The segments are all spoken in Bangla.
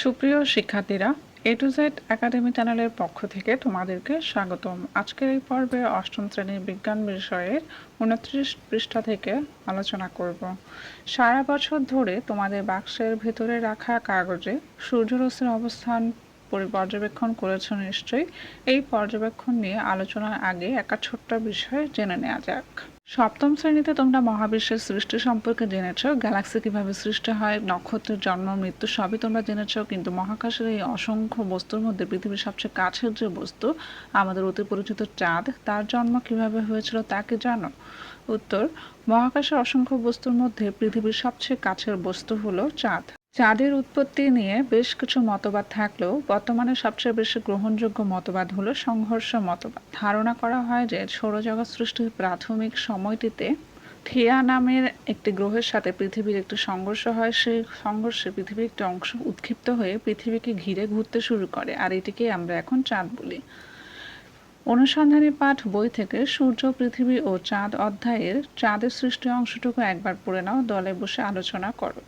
সুপ্রিয় শিক্ষার্থীরা এ টু জেড একাডেমি চ্যানেলের পক্ষ থেকে তোমাদেরকে স্বাগতম। আজকের এই পর্বে অষ্টম শ্রেণির বিজ্ঞান বিষয়ের উনত্রিশ পৃষ্ঠা থেকে আলোচনা করব। সারা বছর ধরে তোমাদের বাক্সের ভেতরে রাখা কাগজে সূর্যরশ্মির অবস্থান পরি- পর্যবেক্ষণ করেছ নিশ্চয়ই। এই পর্যবেক্ষণ নিয়ে আলোচনার আগে একটা ছোট্ট বিষয় জেনে নেওয়া যাক। সপ্তম শ্রেণীতে তোমরা মহাবিশ্বের সৃষ্টি সম্পর্কে জেনেছো, গ্যালাক্সি কীভাবে সৃষ্টি হয়, নক্ষত্রের জন্ম, মৃত্যু সবই তোমরা জেনেছো, কিন্তু মহাকাশের এই অসংখ্য বস্তুর মধ্যে পৃথিবীর সবচেয়ে কাছের যে বস্তু, আমাদের অতি পরিচিত চাঁদ, তার জন্ম কীভাবে হয়েছিল তা কি জানো? উত্তর, মহাকাশের অসংখ্য বস্তুর মধ্যে পৃথিবীর সবচেয়ে কাছের বস্তু হলো চাঁদ। চাঁদের উৎপত্তি নিয়ে বেশ কিছু মতবাদ থাকলেও বর্তমানে সবচেয়ে বেশি গ্রহণযোগ্য মতবাদ হলো সংঘর্ষ মতবাদ। ধারণা করা হয় যে সৌরজগৎ সৃষ্টির প্রাথমিক সময়টিতে থিয়া নামের একটি গ্রহের সাথে পৃথিবীর একটি সংঘর্ষ হয়। সেই সংঘর্ষে পৃথিবীর একটি অংশ উৎক্ষিপ্ত হয়ে পৃথিবীকে ঘিরে ঘুরতে শুরু করে, আর এটিকে আমরা এখন চাঁদ বলি। অনুসন্ধানী পাঠ বই থেকে সূর্য, পৃথিবী ও চাঁদ অধ্যায়ের চাঁদের সৃষ্টি অংশটুকু একবার পড়ে নাও, দলে বসে আলোচনা করো।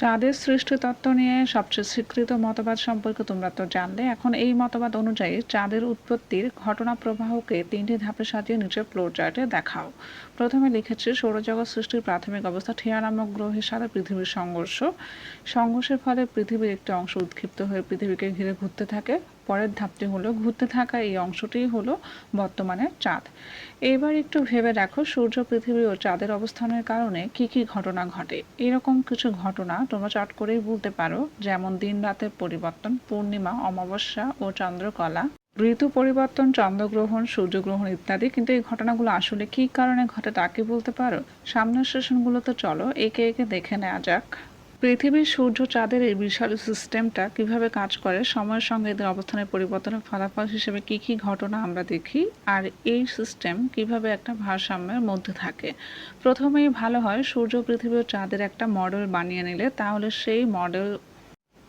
চাঁদের সৃষ্টি তত্ত্ব নিয়ে সবচেয়ে স্বীকৃত মতবাদ সম্পর্কে তোমরা তো জানলে, এখন এই মতবাদ অনুযায়ী চাঁদের উৎপত্তির ঘটনা প্রবাহকে তিনটি ধাপে সাজিয়ে নিচে ফ্লোর চার্টে দেখাও। প্রথমে লিখেছে, সৌরজগৎ সৃষ্টির প্রাথমিক অবস্থা ঠিয়া নামক গ্রহের সাথে পৃথিবীর সংঘর্ষ। সংঘর্ষের ফলে পৃথিবীর একটি অংশ উৎক্ষিপ্ত হয়ে পৃথিবীকে ঘিরে ঘুরতে থাকে। পরের ধাপটি হলো ঘুরতে থাকা এই অংশটিই হলো বর্তমানে চাঁদ। এবার একটু ভেবে দেখো সূর্য, পৃথিবী ও চাঁদের অবস্থানের কারণে কি কি ঘটনা ঘটে। এরকম কিছু ঘটনা তোমরা চট করেই বলতে পারো, যেমন দিন রাতের পরিবর্তন, পূর্ণিমা, অমাবস্যা ও চন্দ্রকলা। ঋতু পরিবর্তন, চন্দ্রগ্রহণ, সূর্যগ্রহণ ইত্যাদি, কিন্তু এই ঘটনাগুলো আসলে কী কারণে ঘটে তা কি বলতে পারো? সামনের সেশনগুলোতে চলো, একে একে দেখে নেওয়া যাক। পৃথিবীর সূর্য চাঁদের এই বিশাল সিস্টেমটা কীভাবে কাজ করে, সময়ের সঙ্গে এদের অবস্থানের পরিবর্তনের ফলাফল হিসেবে কি কি ঘটনা আমরা দেখি, আর এই সিস্টেম কীভাবে একটা ভারসাম্যের মধ্যে থাকে। প্রথমেই ভালো হয় সূর্য পৃথিবী ও চাঁদের একটা মডেল বানিয়ে নিলে, তাহলে সেই মডেল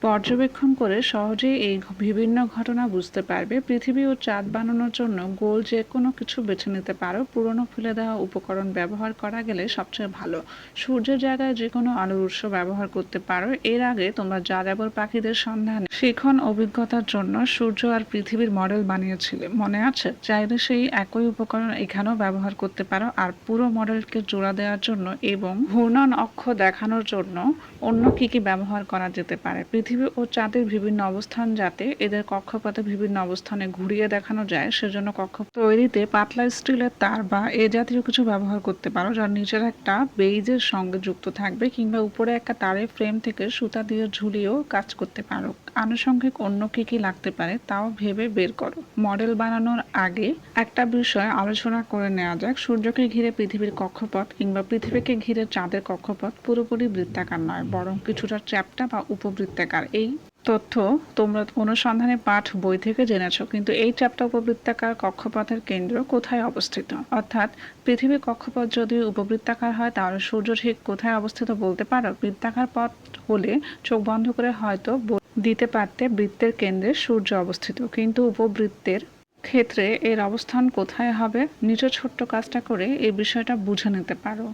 পর্যবেক্ষণ করে সহজেই এই বিভিন্ন ঘটনা বুঝতে পারবে। পৃথিবী ও চাঁদ বানানোর জন্য গোল যে কোনো কিছু বেছে নিতে পারো। পুরনো ফেলে দেওয়া উপকরণ ব্যবহার করা গেলে সবচেয়ে ভালো। সূর্যের জায়গায় যে কোনো আলোর উৎস ব্যবহার করতে পারো। এর আগে তোমরা যাযাবর পাখিদের সন্ধানে শিখন অভিজ্ঞতার জন্য সূর্য আর পৃথিবীর মডেল বানিয়েছিলে। মনে আছে? চাইলে সেই একই উপকরণ এখানেও ব্যবহার করতে পারো। আর পুরো মডেলকে জোড়া দেওয়ার জন্য এবং ঘূর্ণন অক্ষ দেখানোর জন্য অন্য কি কি ব্যবহার করা যেতে পারে? পৃথিবী ও চাঁদের বিভিন্ন অবস্থান যাতে এদের কক্ষপথে বিভিন্ন অবস্থানে ঘুরিয়ে দেখানো যায়, সেজন্য কক্ষ তৈরিতে পাতলা স্টিলের তার বা এ জাতীয় কিছু ব্যবহার করতে পারো, যার নিচের একটা বেইজের সঙ্গে যুক্ত থাকবে কিংবা উপরে একটা তারের ফ্রেম থেকে সুতা দিয়ে ঝুলিয়েও কাজ করতে পারো। আনুষঙ্গিক অন্য কি কি লাগতে পারে তাও ভেবে বের করো। মডেল বানানোর আগে একটা বিষয় আলোচনা করে নেওয়া যাক। সূর্যকে ঘিরে পৃথিবীর কক্ষপথ কিংবা পৃথিবীকে ঘিরে চাঁদের কক্ষপথ পুরোপুরি বৃত্তাকার নয়, বরং কিছুটা চ্যাপ্টা বা উপবৃত্তাকার। এই তথ্য তোমরা অনুসন্ধানে পাঠ বই থেকে জেনেছো, কিন্তু এই চ্যাপ্টা উপবৃত্তাকার কক্ষপথের কেন্দ্র কোথায় অবস্থিত? অর্থাৎ পৃথিবীর কক্ষপথ যদি উপবৃত্তাকার হয়, তাহলে সূর্য ঠিক কোথায় অবস্থিত বলতে পারো? বৃত্তাকার পথ হলে চোখ বন্ধ করে হয়তো দিতে পারতে বৃত্তের কেন্দ্রে সূর্য অবস্থিত। কিন্তু উপবৃত্তের ক্ষেত্রে এর অবস্থান কোথায় হবে? নিচে ছোট্ট কাজটা করে এই বিষয়টা বুঝে নিতে পারো।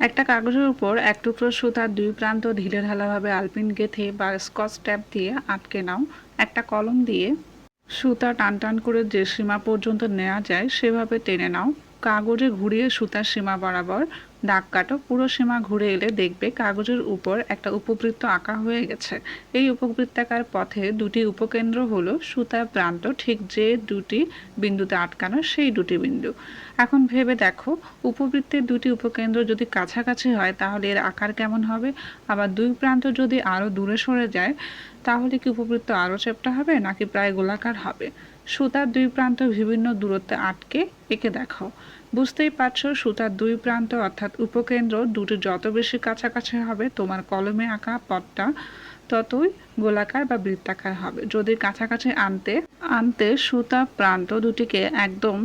একটা কাগজের উপর এক টুকরো সুতার দুই প্রান্ত ঢিলে ঢালাভাবে আলপিন গেথে বা স্কচ ট্যাপ দিয়ে আটকে নাও। একটা কলম দিয়ে সুতা টান টান করে যে সীমা পর্যন্ত নেওয়া যায় সেভাবে টেনে নাও। কাগজে ঘুরিয়ে সুতার সীমা বরাবর দাগ কাটো। পুরো সীমা ঘুরে এলে দেখবে কাগজের উপর একটা উপবৃত্ত আঁকা হয়ে গেছে। এই উপবৃত্তাকার পথে দুটি উপকেন্দ্র হলো সুতার প্রান্ত, ঠিক যে দুটি বিন্দুতে আটকানো সেই দুটি বিন্দু। এখন ভেবে দেখো, উপবৃত্তের দুটি উপকেন্দ্র যদি কাছাকাছি হয় তাহলে এর আকার কেমন হবে? আবার দুই প্রান্ত যদি আরও দূরে সরে যায়, তাহলে কি উপবৃত্ত আরও চেপটা হবে নাকি প্রায় গোলাকার হবে? সুতার দুই প্রান্ত বিভিন্ন দূরত্বে আটকে এঁকে দেখাও। বুঝতেই পারছ, সুতার দুই প্রান্ত অর্থাৎ উপকেন্দ্র দুটি যত বেশি কাছাকাছি হবে তোমার কলমে আঁকা পথটা ততই গোলাকার বা বৃত্তাকার হবে। যদি কাছাকাছি আনতে আনতে সুতা প্রান্ত দুটিকে একদম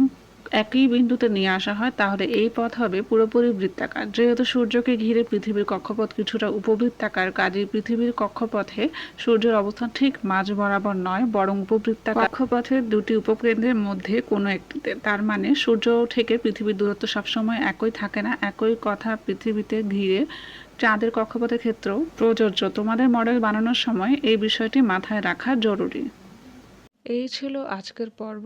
একই বিন্দুতে নিয়ে আসা হয়, তাহলে এই পথ হবে পুরোপুরি বৃত্তাকার। যেহেতু সূর্যকে ঘিরে পৃথিবীর কক্ষপথ কিছুটা উপবৃত্তাকার কাজেই পৃথিবীর কক্ষপথে সূর্যের অবস্থান ঠিক মাঝ বরাবর নয়, বরং উপবৃত্তাকার। কক্ষপথের দুটি উপকেন্দ্রের মধ্যে কোনো একটিতে। তার মানে সূর্য থেকে পৃথিবীর দূরত্ব সবসময় একই থাকে না, একই কথা পৃথিবীতে ঘিরে। চাঁদের কক্ষপথের ক্ষেত্রেও প্রযোজ্য। তোমাদের মডেল বানানোর সময় এই বিষয়টি মাথায় রাখা জরুরি। এই ছিল আজকের পর্ব।